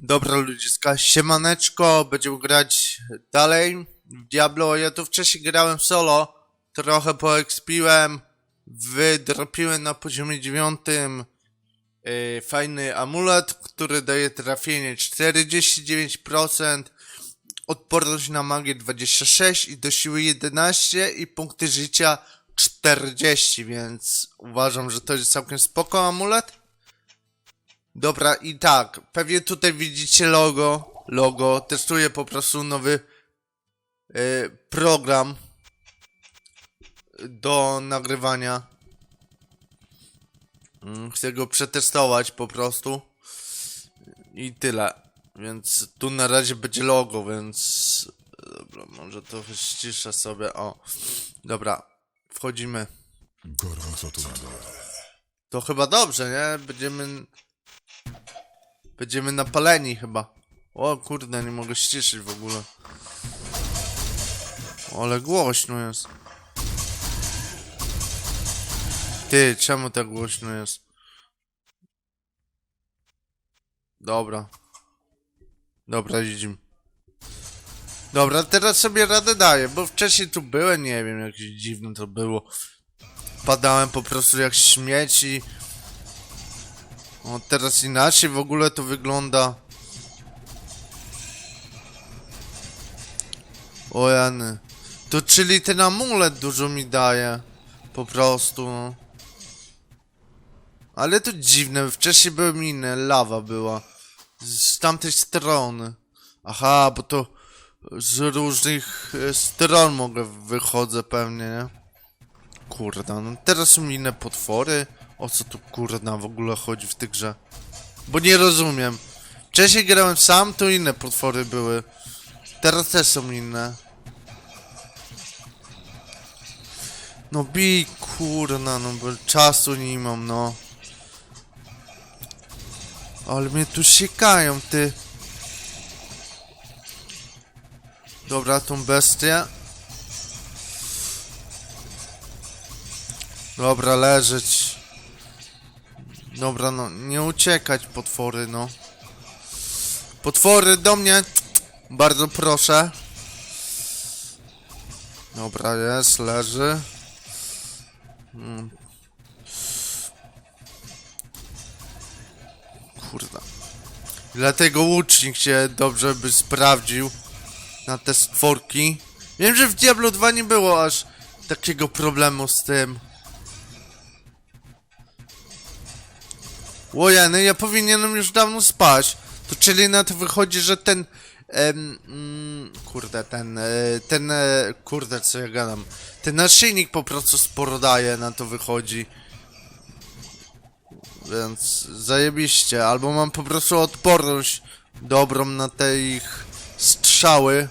Dobra ludziska, siemaneczko, będziemy grać dalej w Diablo. Ja tu wcześniej grałem solo, trochę poekspiłem, wydropiłem na poziomie dziewiątym yy, fajny amulet, który daje trafienie 49%, odporność na magię 26 i do siły 11 i punkty życia 40, więc uważam, że to jest całkiem spoko amulet. Dobra, i tak, pewnie tutaj widzicie logo, logo, testuję po prostu nowy e, program do nagrywania. Mm, Chcę go przetestować po prostu i tyle. Więc tu na razie będzie logo, więc dobra, może to ściszę sobie, o. Dobra, wchodzimy. Gorąco tu na dole. To chyba dobrze, nie? Będziemy... Będziemy napaleni chyba. O kurde, nie mogę ściszyć w ogóle. Ale głośno jest. Ty, czemu tak głośno jest? Dobra. Dobra, idziemy. Dobra, teraz sobie radę daję, bo wcześniej tu byłem, nie wiem, jakieś dziwne to było. Padałem po prostu jak śmieci. O, teraz inaczej w ogóle to wygląda. O jany. To czyli ten amulet dużo mi daje. Po prostu. no. Ale to dziwne, wcześniej były inne, lawa była. Z tamtej strony. Aha, bo to z różnych e, stron mogę wychodzę pewnie, nie? Kurda, no teraz są inne potwory. O co tu kurda w ogóle chodzi w tej grze? Bo nie rozumiem. Wcześniej grałem sam, to inne potwory były. Teraz też są inne. No bij kurna, no bo czasu nie mam, no. Ale mnie tu siekają, ty. Dobra, tą bestię. Dobra, leżeć. Dobra, no, nie uciekać, potwory, no. Potwory do mnie! Bardzo proszę. Dobra, jest, leży. Mm. Kurda. Dlatego łucznik się dobrze by sprawdził na te stworki. Wiem, że w Diablo 2 nie było aż takiego problemu z tym. Łojany, ja powinienem już dawno spać. To czyli na to wychodzi, że ten... Em, mm, kurde, ten... E, ten... E, kurde, co ja gadam. Ten naszyjnik po prostu sporo daje, na to wychodzi. Więc zajebiście. Albo mam po prostu odporność dobrą na te ich strzały.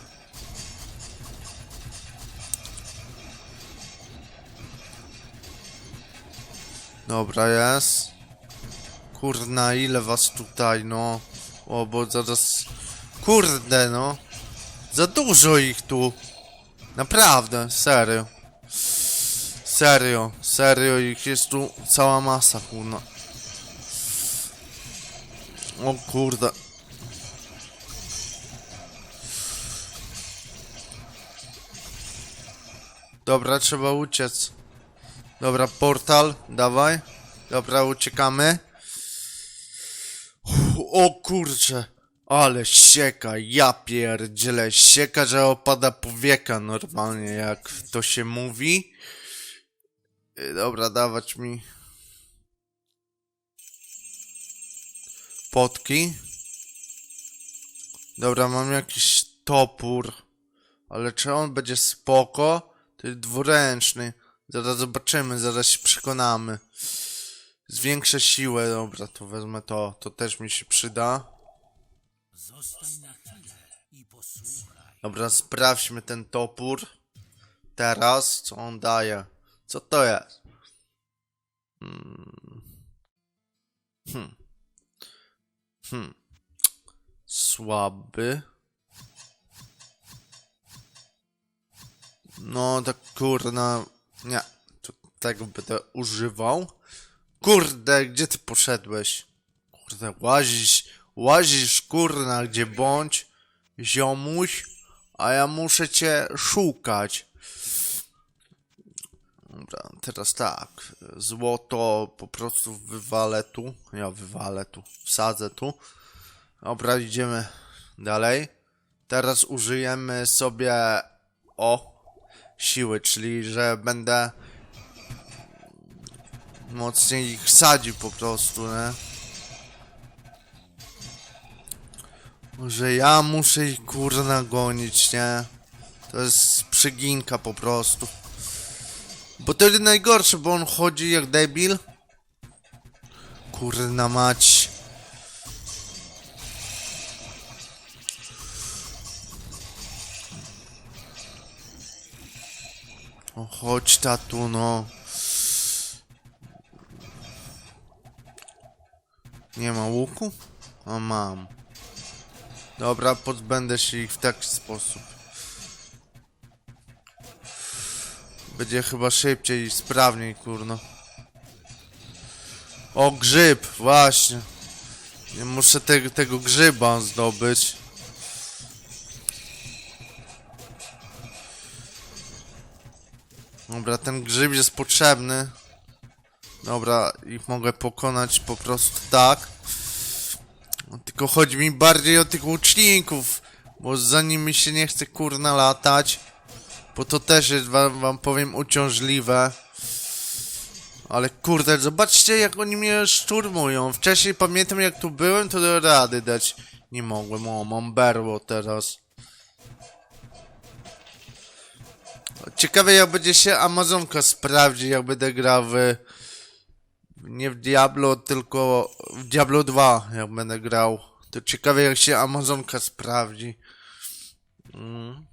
Dobra, jest. Kurna, ile was tutaj, no. O, bo zaraz... Kurde, no. Za dużo ich tu. Naprawdę, serio. Serio, serio, ich jest tu cała masa, kurna. O kurde. Dobra, trzeba uciec. Dobra, portal, dawaj. Dobra, uciekamy. O kurcze, ale sieka, ja pierdzielę, sieka, że opada powieka normalnie, jak to się mówi. Y, Dobra, dawać mi potki. Dobra, mam jakiś topór, ale czy on będzie spoko? To jest dwuręczny. Zaraz zobaczymy, zaraz się przekonamy. Zwiększę siłę, dobra, to wezmę to, to też mi się przyda. Dobra, sprawdźmy ten topór. Teraz, co on daje? Co to jest? Hmm. Hmm. Hmm. Słaby. No, tak kurna. Nie, to tego będę używał. Kurde, gdzie ty poszedłeś? Kurde, łazić, łazisz kurna gdzie bądź, ziomuś, a ja muszę cię szukać. Dobra, teraz tak, złoto po prostu wywalę tu, ja wywalę tu, wsadzę tu. Dobra, idziemy dalej. Teraz użyjemy sobie o siły, czyli że będę mocniej ich sadził po prostu, nie? Że ja muszę ich kurna gonić, nie? To jest przyginka po prostu. Bo to jest najgorsze, bo on chodzi jak debil. Kurna mać. O, chodź tatu, no. Nie ma łuku? A mam. Dobra, pozbędę się ich w taki sposób. Będzie chyba szybciej i sprawniej, kurno. O, grzyb, właśnie. Nie muszę te, tego grzyba zdobyć. Dobra, ten grzyb jest potrzebny. Dobra, ich mogę pokonać po prostu tak. Tylko chodzi mi bardziej o tych łuczników, bo za nimi się nie chce kurna latać. Bo to też jest wam, wam powiem uciążliwe. Ale kurde, zobaczcie jak oni mnie szturmują. Wcześniej pamiętam jak tu byłem, to do rady dać nie mogłem. O, mam berło teraz. Ciekawe jak będzie się Amazonka sprawdzi, jak będę grał w... Nie w Diablo, tylko w Diablo 2, jak będę grał. To ciekawe jak się Amazonka sprawdzi. Mm.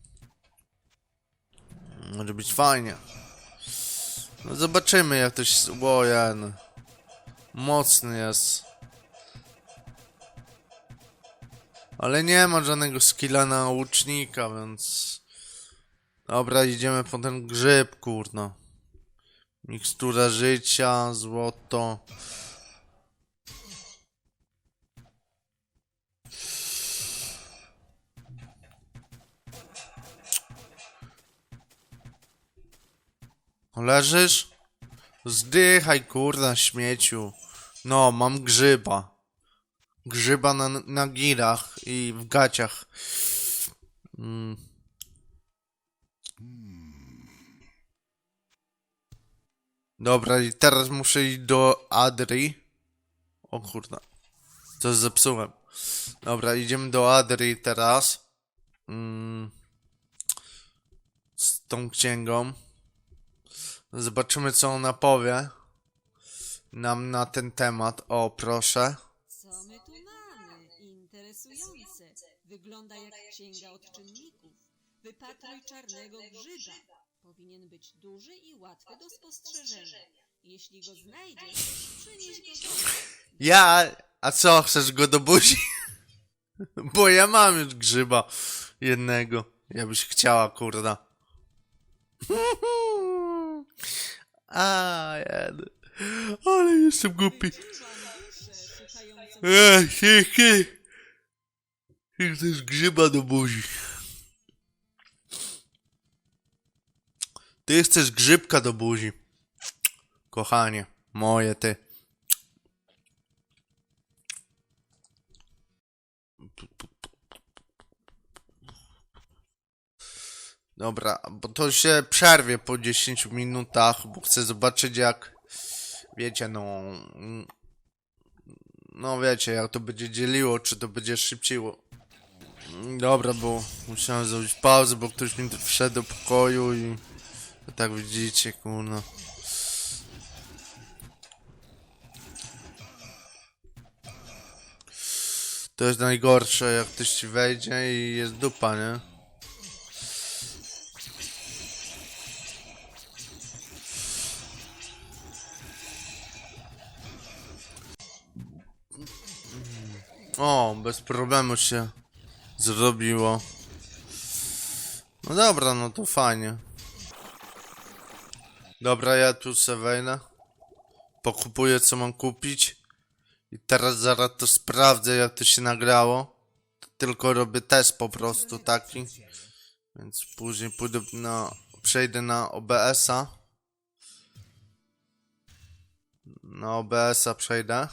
Może być fajnie. No zobaczymy jak to się... Łojen. Mocny jest. Ale nie ma żadnego skilla na łucznika, więc... Dobra, idziemy po ten grzyb, kurno. Mikstura życia, złoto. Leżysz? Zdychaj, kurna, śmieciu. No, mam grzyba. Grzyba na, na girach i w gaciach. Mm. Dobra, i teraz muszę iść do Adri. O kurna. Coś zepsułem. Dobra, idziemy do Adri teraz. Mm. Z tą księgą. Zobaczymy, co ona powie nam na ten temat. O, proszę. Co my tu mamy? Interesujące. Wygląda jak księga odczynników. Wypatruj czarnego grzyba. Powinien być duży i łatwy do spostrzeżenia. Jeśli go znajdziesz, przynieś go do mnie. Ja. A co, chcesz go do buzi? Bo ja mam już grzyba jednego. Ja byś chciała, kurda. A, jeden. Ale jestem głupi. Ech, ty, ty. Ty chcesz grzyba do buzi. Ty chcesz grzybka do buzi. Kochanie, moje ty. Dobra, bo to się przerwie po 10 minutach, bo chcę zobaczyć jak, wiecie, no, no wiecie, jak to będzie dzieliło, czy to będzie szybciło. Dobra, bo musiałem zrobić pauzę, bo ktoś mi wszedł do pokoju i tak widzicie, kurno. To jest najgorsze, jak ktoś ci wejdzie i jest dupa, nie? O, bez problemu się zrobiło. No dobra, no to fajnie. Dobra, ja tu se wejdę. Pokupuję co mam kupić. I teraz zaraz to sprawdzę, jak to się nagrało. Tylko robię test po prostu taki. Więc później pójdę na... Przejdę na OBS-a. Na OBS-a przejdę.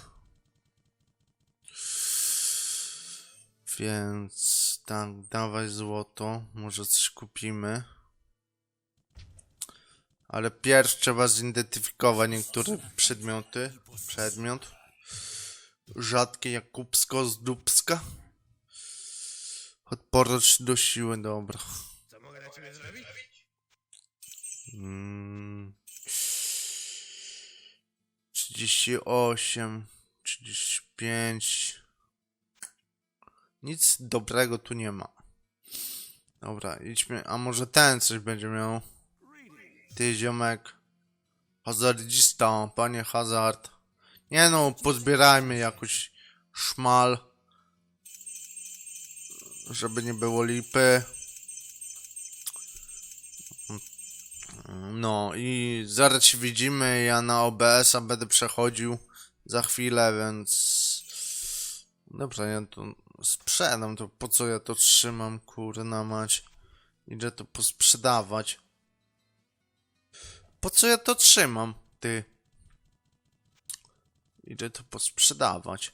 Więc tak, dawaj złoto. Może coś kupimy. Ale pierw trzeba zidentyfikować niektóre przedmioty. Przedmiot. Rzadkie Jakubsko z Dubska. Odporność do siły, dobra. Co mogę dla ciebie zrobić? Mm. 38, 35. Nic dobrego tu nie ma. Dobra, idźmy. A może ten coś będzie miał? Ty ziomek. Hazardzista, panie hazard. Nie no, pozbierajmy jakoś szmal. Żeby nie było lipy. No i zaraz się widzimy. Ja na OBS-a będę przechodził za chwilę, więc. Dobra, ja to sprzedam. To po co ja to trzymam? Kurna mać. Idę to posprzedawać. Po co ja to trzymam? Ty. Idę to posprzedawać.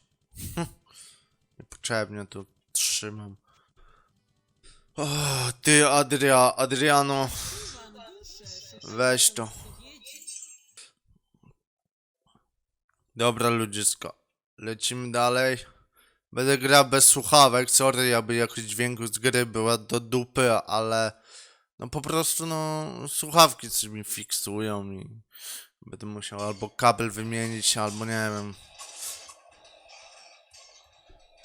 Niepotrzebnie to trzymam. O, ty Adria, Adriano. Weź to. Dobra ludzisko, lecimy dalej. Będę grał bez słuchawek, sorry, jakby jakość dźwięku z gry była do dupy, ale no po prostu no słuchawki coś mi fiksują i będę musiał albo kabel wymienić, albo nie wiem.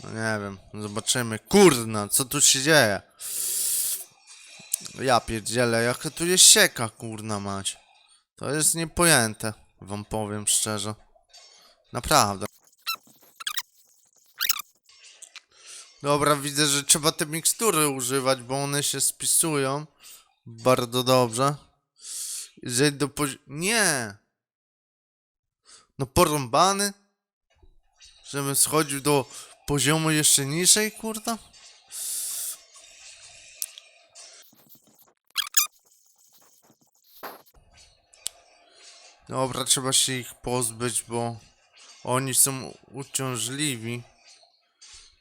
No nie wiem, zobaczymy. Kurna, co tu się dzieje? Ja pierdzielę, jaka tu jest sieka, kurna mać. To jest niepojęte, wam powiem szczerze. Naprawdę. Dobra, widzę, że trzeba te mikstury używać, bo one się spisują bardzo dobrze. Zejdź do pozi... Nie! No porąbany? Żebym schodził do poziomu jeszcze niżej, kurda? Dobra, trzeba się ich pozbyć, bo oni są uciążliwi.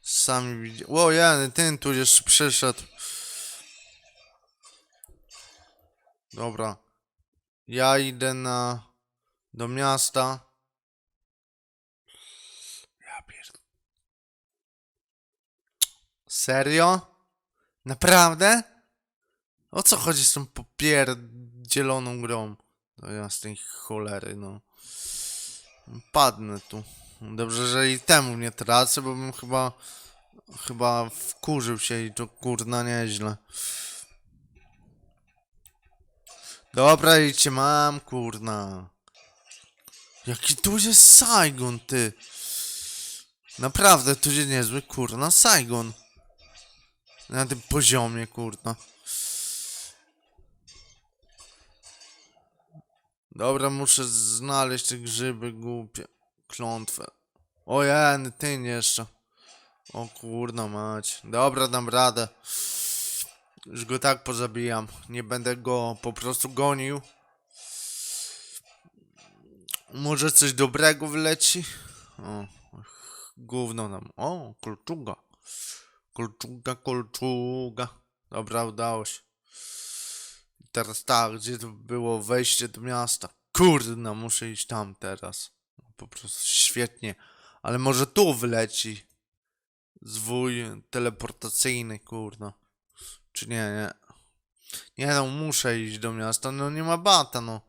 Sami widzicie. O, ja, ten tu jeszcze przyszedł. Dobra. Ja idę na... do miasta. Ja. Serio? Naprawdę? O co chodzi z tą popierdzieloną grą? No ja z tej cholery, no. Padnę tu. Dobrze, że i temu nie tracę, bo bym chyba... Chyba wkurzył się i to kurna nieźle. Dobra, idźcie, mam, kurna. Jaki tu jest Saigon, ty. Naprawdę, tu jest niezły, kurna, Saigon. Na tym poziomie, kurna. Dobra, muszę znaleźć te grzyby głupie. Klątwę. O jen, ty jeszcze. O kurna mać. Dobra, dam radę. Już go tak pozabijam. Nie będę go po prostu gonił. Może coś dobrego wleci? O, gówno nam. O, kolczuga. Kolczuga, kolczuga. Dobra, udało się. Teraz tak, gdzie to było wejście do miasta? Kurna, muszę iść tam teraz. Po prostu świetnie. Ale może tu wleci. Zwój teleportacyjny, kurna. Czy nie, nie. Nie no, muszę iść do miasta, no nie ma bata, no.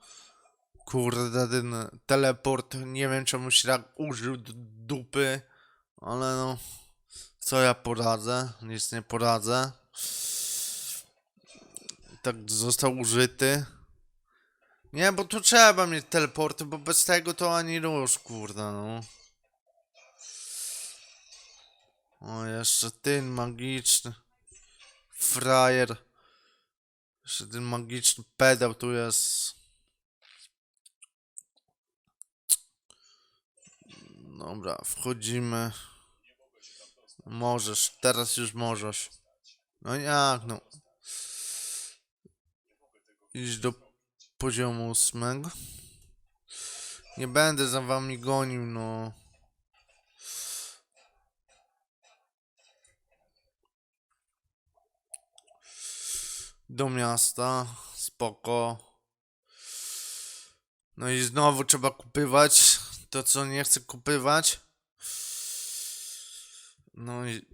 Kurde, ten teleport, nie wiem czemu się tak użył dupy, ale no. Co ja poradzę? Nic nie poradzę. Tak został użyty. Nie, bo tu trzeba mieć teleporty, bo bez tego to ani rusz, kurde, no. O, jeszcze ten magiczny. Frajer. Jeszcze ten magiczny pedał tu jest. Dobra, wchodzimy. Możesz, teraz już możesz. No jak no. Idź do poziomu ósmego. Nie będę za wami gonił, no. Do miasta, spoko. No i znowu trzeba kupywać to, co nie chcę kupywać. No i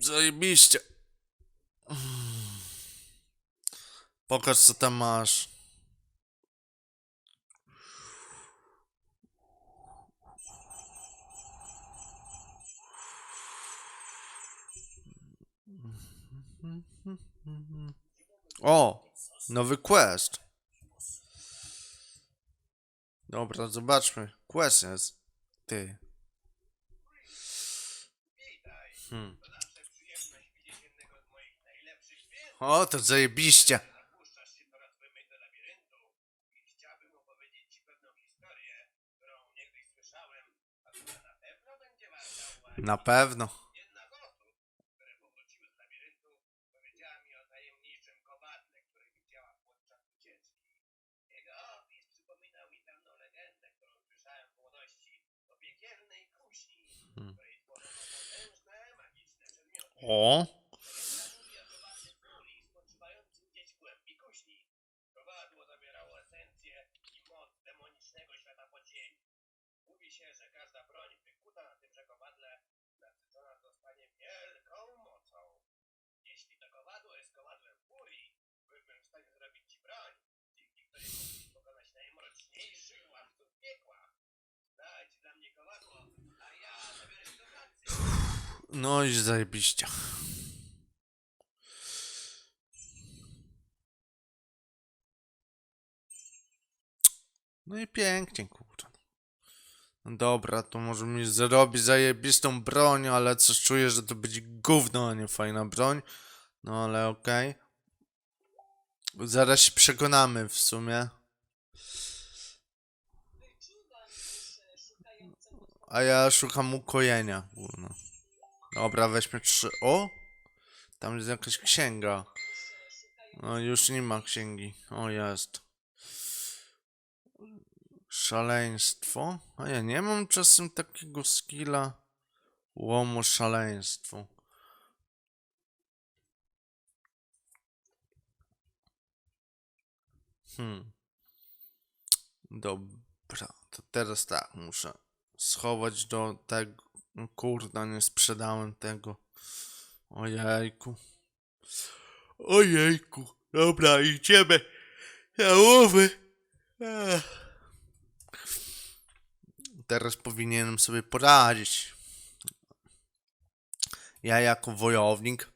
zajebiście. Pokaż, co tam masz. O! Nowy quest. Dobra, zobaczmy. Quest jest. Ty. Hmm. O, to zajebiście. Na pewno. Przedmioty. O. Mówi o kowadle kuli spoczywającym gdzieś w głębi kuźni. Kowadło zawierało esencję i moc demonicznego świata podziemi. Mówi się, że każda broń wykuta na tymże kowadle nasycona zostanie wielką mocą. Jeśli to kowadło jest kowadłem furii, byłbym w stanie zrobić ci broń, dzięki której mógłbyś pokonać najmroczniejszych łowców piekła. Dać dla mnie kowadło, a ja zabiorę się do pracy. No i zajebiście. No i pięknie, kurczę. No dobra, to może mi zrobi zajebistą broń, ale coś czuję, że to będzie gówno, a nie fajna broń. No ale okej. Zaraz się przekonamy w sumie. A ja szukam ukojenia. Kurno. Dobra, weźmy trzy. O! Tam jest jakaś księga. No już nie ma księgi. O, jest. Szaleństwo? A ja nie mam czasem takiego skilla. Łomu szaleństwo. Hmm. Dobra, to teraz tak, muszę schować do tego. No Kurde, nie sprzedałem tego. Ojejku. Ojejku. Dobra, idziemy na łowy. Teraz powinienem sobie poradzić. Ja jako wojownik.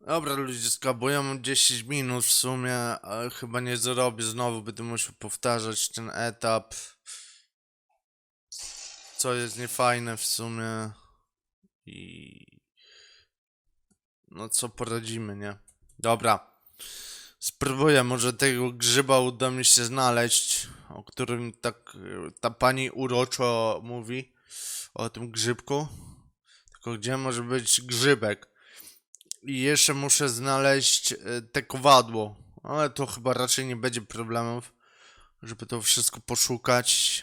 Dobra ludziska, bo ja mam 10 minut w sumie, chyba nie zarobię znowu, będę musiał powtarzać ten etap. Co jest niefajne w sumie. I... No co poradzimy, nie? Dobra. Spróbuję, może tego grzyba uda mi się znaleźć, o którym tak ta pani uroczo mówi. O tym grzybku. Tylko gdzie może być grzybek? I jeszcze muszę znaleźć e, te kowadło. Ale to chyba raczej nie będzie problemów, żeby to wszystko poszukać.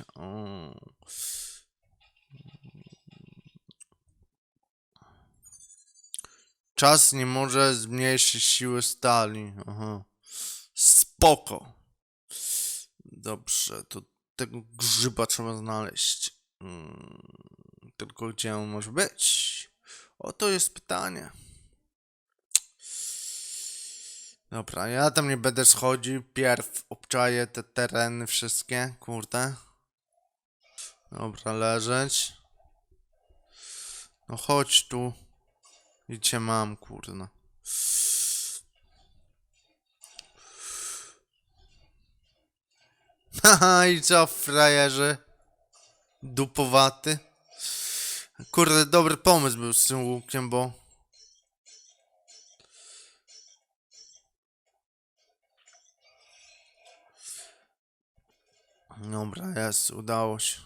Czas nie może zmniejszyć siły stali. Aha. Spoko. Dobrze, to tego grzyba trzeba znaleźć. Mm, tylko gdzie on może być? Oto jest pytanie. Dobra, ja tam nie będę schodził. Pierw obczaję te tereny wszystkie. Kurde. Dobra, leżeć. No chodź tu. I cię mam, kurna. Haha, i co, frajerzy? Dupowaty? Kurde, dobry pomysł był z tym łukiem, bo... Dobra, jest, udało się.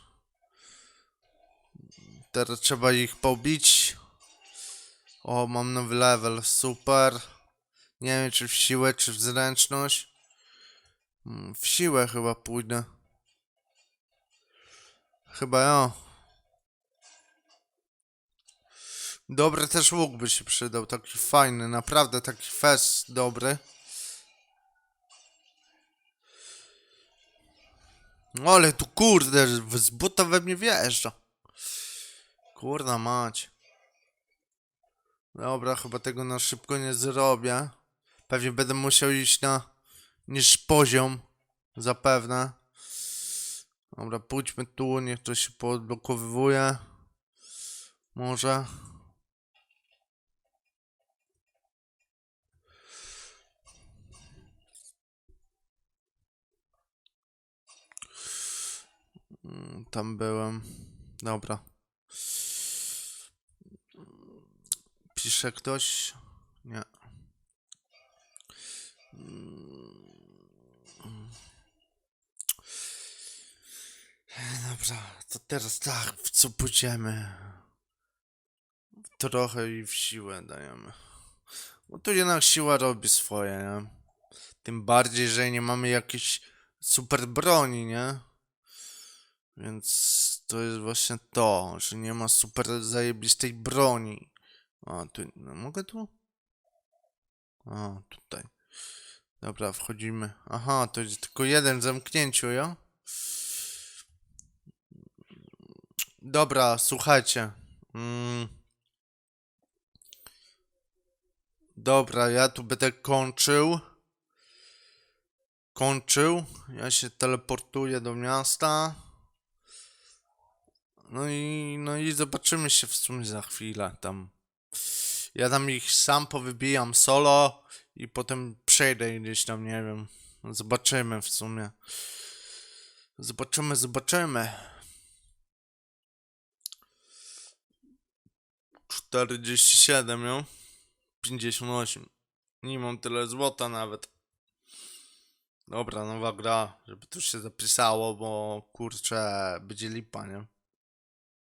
Teraz trzeba ich pobić. O, mam nowy level, super. Nie wiem, czy w siłę, czy w zręczność. Mm, W siłę chyba pójdę. Chyba ja. Dobry też łuk by się przydał, taki fajny, naprawdę taki fest dobry. Ale tu kurde, z buta we mnie wjeżdża. Kurna mać. Dobra, chyba tego na szybko nie zrobię. Pewnie będę musiał iść na niż poziom. Zapewne. Dobra, pójdźmy tu, niech to się poodblokowywuje. Może. Mm, Tam byłem. Dobra. Pisze ktoś? Nie. Dobra, to teraz tak, w co pójdziemy? Trochę i w siłę dajemy. Bo tu jednak siła robi swoje, nie? Tym bardziej, że nie mamy jakiejś super broni, nie? Więc to jest właśnie to, że nie ma super zajebistej broni. A, tu, no mogę tu? A, tutaj. Dobra, wchodzimy. Aha, to jest tylko jeden zamknięciu, ja? Dobra, słuchajcie. Mm. Dobra, ja tu będę kończył. Kończył. Ja się teleportuję do miasta. No i, no i zobaczymy się w sumie za chwilę tam. Ja tam ich sam powybijam solo i potem przejdę gdzieś tam, nie wiem. Zobaczymy w sumie. Zobaczymy, zobaczymy. 47, jo? 58. Nie mam tyle złota nawet. Dobra, nowa gra, żeby tu się zapisało, bo kurczę, będzie lipa, nie?